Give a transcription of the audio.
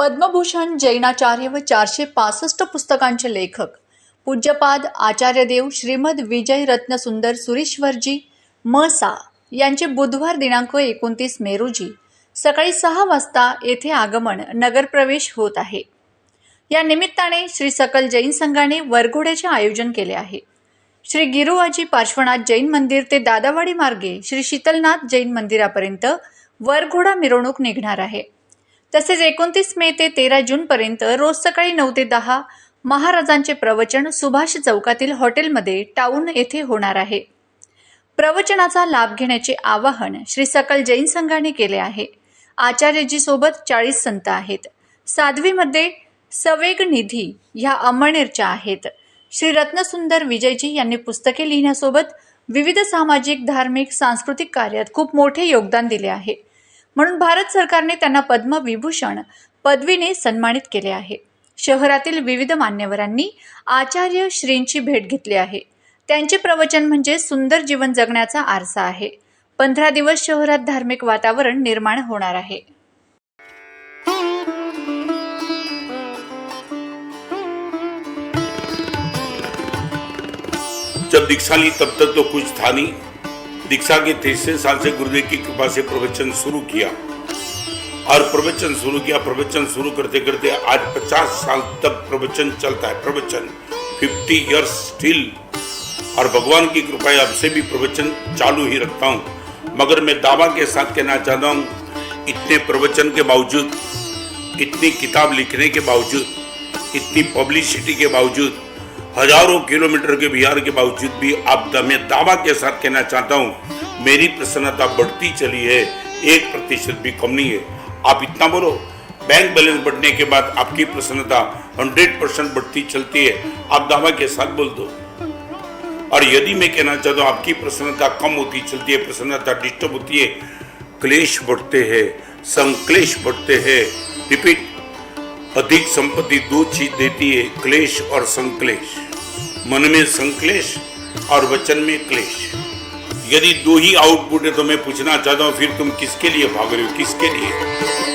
पद्मभूषण जैनाचार्य व चारशे पासष्ट पुस्तकांचे लेखक. पूज्यपाद आचार्यदेव श्रीमद विजय रत्नसुंदर सुरेश्वरजी म सा यांचे बुधवार दिनांक एकोणतीस मे रोजी सकाळी सहा वाजता येथे आगमन नगरप्रवेश होत आहे. या निमित्ताने श्री सकल जैन संघाने वरघोड्याचे आयोजन केले आहे. श्री गिरुवाजी पार्श्वनाथ जैन मंदिर ते दादावाडी मार्गे श्री शीतलनाथ जैन मंदिरापर्यंत वरघोडा मिरवणूक निघणार आहे. तसेच एकोणतीस मे ते तेरा जूनपर्यंत रोज सकाळी नऊ ते दहा महाराजांचे प्रवचन सुभाष चौकातील हॉटेलमध्ये टाऊन येथे होणार आहे. प्रवचनाचा लाभ घेण्याचे आवाहन श्री सकल जैन संघाने केले आहे. आचार्यजी सोबत चाळीस संत आहेत. साध्वीमध्ये सवेग निधी ह्या अमळनेरच्या आहेत. श्री रत्नसुंदर विजयजी यांनी पुस्तके लिहिण्यासोबत विविध सामाजिक धार्मिक सांस्कृतिक कार्यात खूप मोठे योगदान दिले आहे. म्हणून भारत सरकारने त्यांना पद्मविभूषण पदवीने सन्मानित केले आहे. शहरातील विविध मान्यवरांनी आचार्य श्रींची भेट घेतली आहे. त्यांचे प्रवचन म्हणजे सुंदर जीवन जगण्याचा आरसा आहे. पंधरा दिवस शहरात धार्मिक वातावरण निर्माण होणार आहे. जब दीक्षा ली तब तक तो कुछ था नहीं। दीक्षा के तीसरे साल से गुरुदेव की कृपा से प्रवचन शुरू किया। और प्रवचन शुरू किया, प्रवचन शुरू करते करते आज 50 साल तक प्रवचन चलता है। प्रवचन 50 इयर्स स्टिल और भगवान की कृपा अब से भी प्रवचन चालू ही रखता हूँ। मगर मैं दावा के साथ कहना चाहता हूँ, इतने प्रवचन के बावजूद, इतनी किताब लिखने के बावजूद, इतनी पब्लिसिटी के बावजूद हज़ारों किलोमीटर के बिहार के बावजूद भी आप मैं दावा के साथ कहना चाहता हूँ, मेरी प्रसन्नता बढ़ती चली है, एक प्रतिशत भी कम नहीं है। आप इतना बोलो, बैंक बैलेंस बढ़ने के बाद आपकी प्रसन्नता 100 परसेंट बढ़ती चलती है, आप दावा के साथ बोल दो। और यदि मैं कहना चाहता हूँ, आपकी प्रसन्नता कम होती चलती है, प्रसन्नता डिस्टर्ब होती है, क्लेश बढ़ते हैं, संक्लेश बढ़ते हैं, रिपीट अधिक संपत्ति दो चीज़ देती है, क्लेश और संकलेश। मन में संकलेश और वचन में क्लेश। यदि दो ही आउटपुट है तो मैं पूछना चाहता हूँ, फिर तुम किसके लिए भाग रहे हो? किसके लिए?